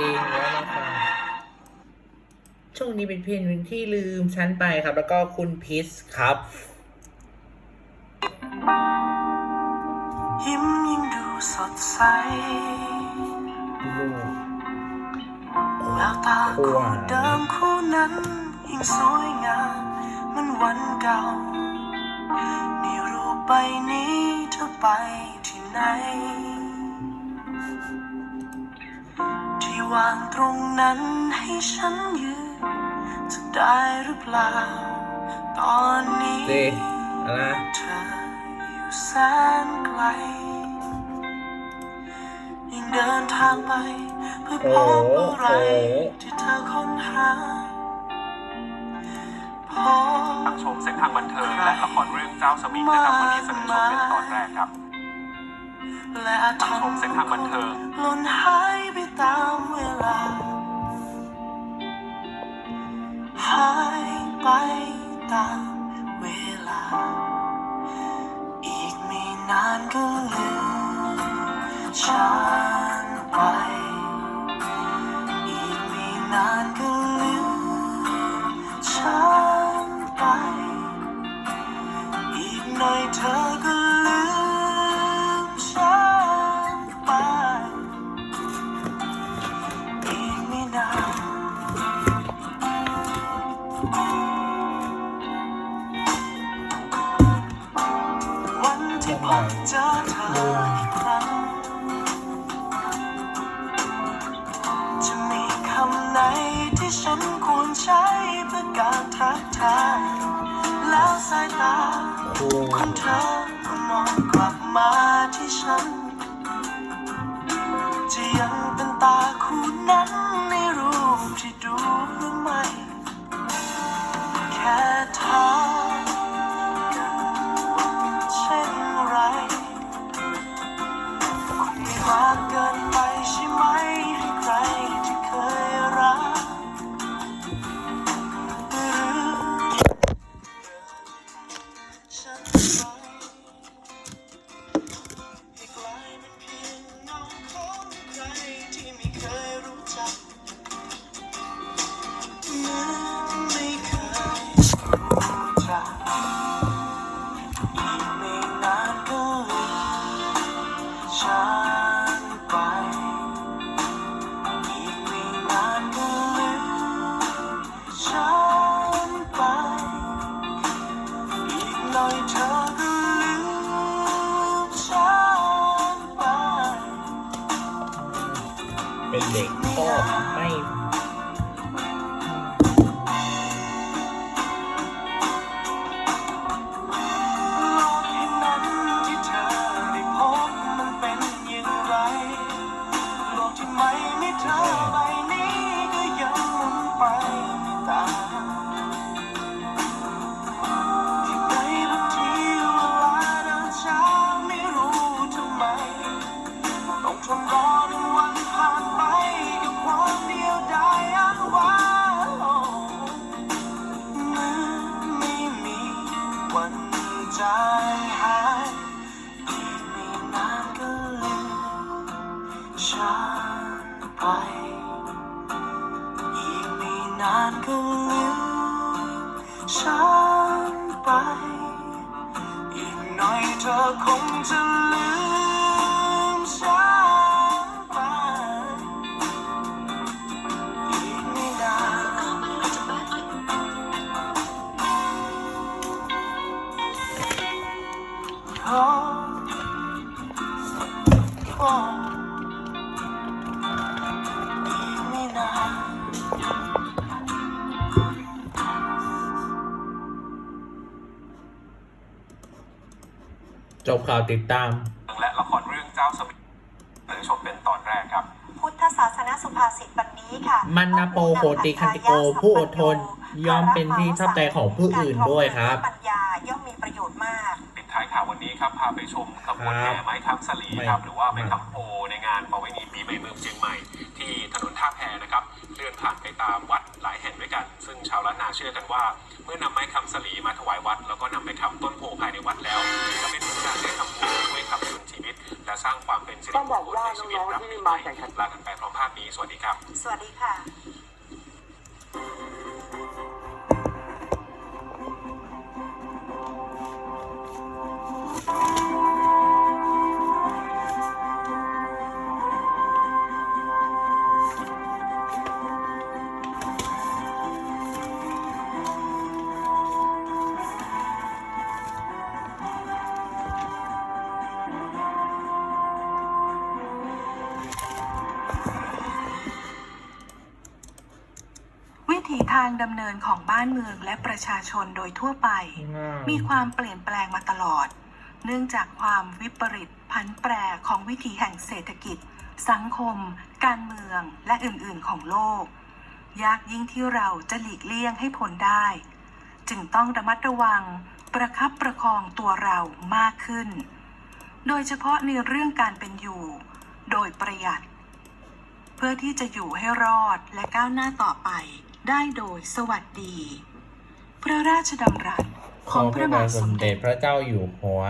ลงแล้วนะคะช่วงนี้เป็นเพลงนที่ลืมฉันไปครับ แล้วก็คุณพิสครับ ยิ้มยิ่งดูสดใสแววตาคู่เดิมคู่นั้นยิ่งสวยงามมันวันเก่าในรูปใบนี้เธอไปที่ไหน วางตรงนั้นให้ฉันยืนจะได้หรือเปล่า ตอนนี้เจอะไรนะเธออยู่แสนไกลยิ่งเดินทางไปเพื่อพบอะไรที่เธอค้นหาพบทางชมเส้นทางบันเทิงและละครเรื่องเจ้าสมิงนะครับวันนี้เสนอชมเป็นตอนแรกครับและอาจทางชมเส้นทางบันเทิงหล่นหา ตามเวลา อีกไม่นานก็ลืมฉันไป อีกไม่นานก็ลืมฉันไป อีกหน่อยเธอก็ลืมฉันไป อีกไม่นานวัน เจอเธออีกครั้ง จะมีคำไหนที่ฉันควรใช้เพื่อการทักทาย แล้วสายตาครูของเธอก็มองกลับมาที่ฉัน จะยังเป็นตาคู่นั้นในรูปที่ดูหรือไม่แค่ ม เธ จบข่าวติดตาม และละครเรื่องเจ้าสมิงเสนอชมเป็นตอนแรกครับ พุทธศาสนสุภาษิตวันนี้ค่ะมันนาโปโหติคันติโกผู้อดทนยอมเป็นที่ชอบใจของผู้อื่นด้วยครับ ปัญญาย่อมมีประโยชน์มาก ปิดท้ายข่าววันนี้ครับพาไปชมขบวนแห่ไม้คำสลีครับหรือว่าไม้คำโพในงานประเวณีปีใหม่เมืองเชียงใหม่ที่ถนนท่าแพนะครับ เลื่อนผ่านไปตามวัด หลายแห่งด้วยกัน ซึ่งชาวล้านนาเชื่อกันว่า เมื่อนำไม้คำสลีมาถวายวัด แล้วก็นำไปคำต้นโพภายในวัดแล้วจะเป็นเหมือนการได้ทำบุญช่วยขับเคลื่อนชีวิต และสร้างความเป็นสิริมงคลในชีวิตรับปีใหม่ลากันไปพร้อมภาพนี้สวัสดีครับ สวัสดีค่ะ ทางดำเนินของบ้านเมืองและประชาชนโดยทั่วไป มีความเปลี่ยนแปลงมาตลอด เนื่องจากความวิปริตผันแปรของวิถีแห่งเศรษฐกิจ สังคม การเมืองและอื่นๆของโลก ยากยิ่งที่เราจะหลีกเลี่ยงให้พ้นได้ จึงต้องระมัดระวังประคับประคองตัวเรามากขึ้น โดยเฉพาะในเรื่องการเป็นอยู่ โดยประหยัด เพื่อที่จะอยู่ให้รอดและก้าวหน้าต่อไป ได้โดยสวัสดี พระราชดำรัสของพระบาทสมเด็จพระเจ้าอยู่หัว